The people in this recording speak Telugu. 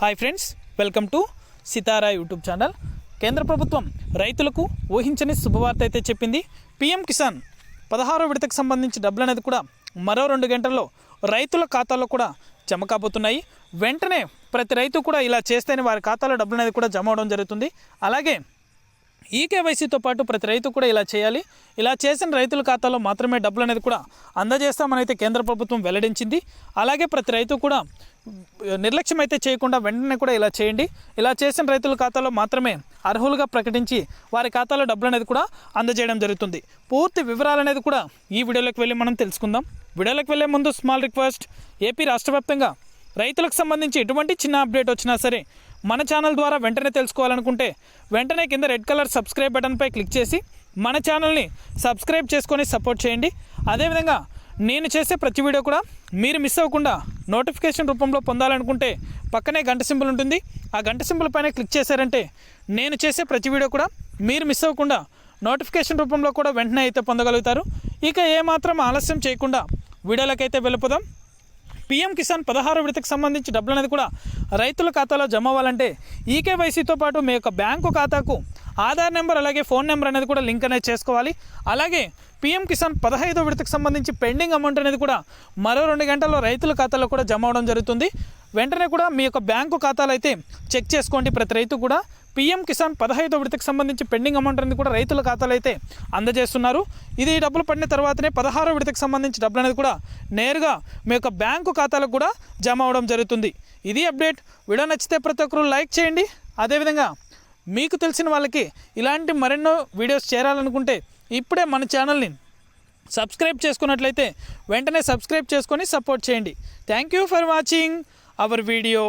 Hi friends welcome to Sitara YouTube channel కేంద్ర ప్రభుత్వం రైతులకు ఊహించని శుభవార్త అయితే చెప్పింది. పిఎం కిసాన్ పదహారో విడతకు సంబంధించి డబ్బులు అనేది కూడా మరో రెండు గంటల్లో రైతుల ఖాతాలో కూడా జమ కాబోతున్నాయి. వెంటనే ప్రతి రైతు కూడా ఇలా చేస్తేనే వారి ఖాతాలో డబ్బులు అనేది కూడా జమ అవడం జరుగుతుంది. అలాగే ఈ కేవైసీతో పాటు ప్రతి రైతు కూడా ఇలా చేయాలి. ఇలా చేసిన రైతుల ఖాతాలో మాత్రమే డబ్బులు అనేది కూడా అందజేస్తామనైతే కేంద్ర ప్రభుత్వం వెల్లడించింది. అలాగే ప్రతి రైతు కూడా నిర్లక్ష్యం అయితే చేయకుండా వెంటనే కూడా ఇలా చేయండి. ఇలా చేసిన రైతుల ఖాతాలో మాత్రమే అర్హులుగా ప్రకటించి వారి ఖాతాలో డబ్బులు అనేది కూడా అందజేయడం జరుగుతుంది. పూర్తి వివరాలు అనేది కూడా ఈ వీడియోలోకి వెళ్ళి మనం తెలుసుకుందాం. వీడియోలోకి వెళ్ళే ముందు స్మాల్ రిక్వెస్ట్ ఏపీ రాష్ట్ర వ్యాప్తంగా రైతులకు సంబంధించి ఎటువంటి చిన్న అప్డేట్ వచ్చినా సరే మన ఛానల్ ద్వారా వెంటనే తెలుసుకోవాలనుకుంటే వెంటనే కింద రెడ్ కలర్ సబ్స్క్రైబ్ బటన్పై క్లిక్ చేసి మన ఛానల్ని సబ్స్క్రైబ్ చేసుకొని సపోర్ట్ చేయండి. అదేవిధంగా నేను చేసే ప్రతి వీడియో కూడా మీరు మిస్ అవ్వకుండా నోటిఫికేషన్ రూపంలో పొందాలనుకుంటే పక్కనే గంట సింబల్ ఉంటుంది. ఆ గంట సింబల్ పైన క్లిక్ చేశారంటే నేను చేసే ప్రతి వీడియో కూడా మీరు మిస్ అవ్వకుండా నోటిఫికేషన్ రూపంలో కూడా వెంటనే అయితే పొందగలుగుతారు. ఇక ఏమాత్రం ఆలస్యం చేయకుండా వీడియోలకైతే వెళ్ళిపోదాం. పీఎం కిసాన్ పదహారు విడతకు సంబంధించి డబ్బులు అనేది కూడా రైతుల ఖాతాలో జమ అవ్వాలంటే ఈకేవైసీతో పాటు మీ యొక్క బ్యాంకు ఖాతాకు ఆధార్ నెంబర్ అలాగే ఫోన్ నెంబర్ అనేది కూడా లింక్ అనేది చేసుకోవాలి. అలాగే పీఎం కిసాన్ పదహైదో విడతకు సంబంధించి పెండింగ్ అమౌంట్ అనేది కూడా మరో రెండు గంటల్లో రైతుల ఖాతాలో కూడా జమ అవడం జరుగుతుంది. వెంటనే కూడా మీ యొక్క బ్యాంకు ఖాతాలు అయితే చెక్ చేసుకోండి. ప్రతి రైతు కూడా పీఎం కిసాన్ పదహైదో విడతకు సంబంధించి పెండింగ్ అమౌంట్ అనేది కూడా రైతుల ఖాతాలు అయితే అందజేస్తున్నారు. ఇది డబ్బులు పడిన తర్వాతనే పదహారో విడతకు సంబంధించి డబ్బులు అనేది కూడా నేరుగా మీ యొక్క బ్యాంకు ఖాతాలకు కూడా జమ అవడం జరుగుతుంది. ఇది అప్డేట్. వీడియో నచ్చితే ప్రతి ఒక్కరు లైక్ చేయండి. అదేవిధంగా మీకు తెలిసిన వాళ్ళకి ఇలాంటి మరెన్నో వీడియోస్ చేరాలనుకుంటే ఇప్పుడే మన ఛానల్ని సబ్స్క్రైబ్ చేసుకున్నట్లయితే వెంటనే సబ్స్క్రైబ్ చేసుకొని సపోర్ట్ చేయండి. Thank you for watching. Our video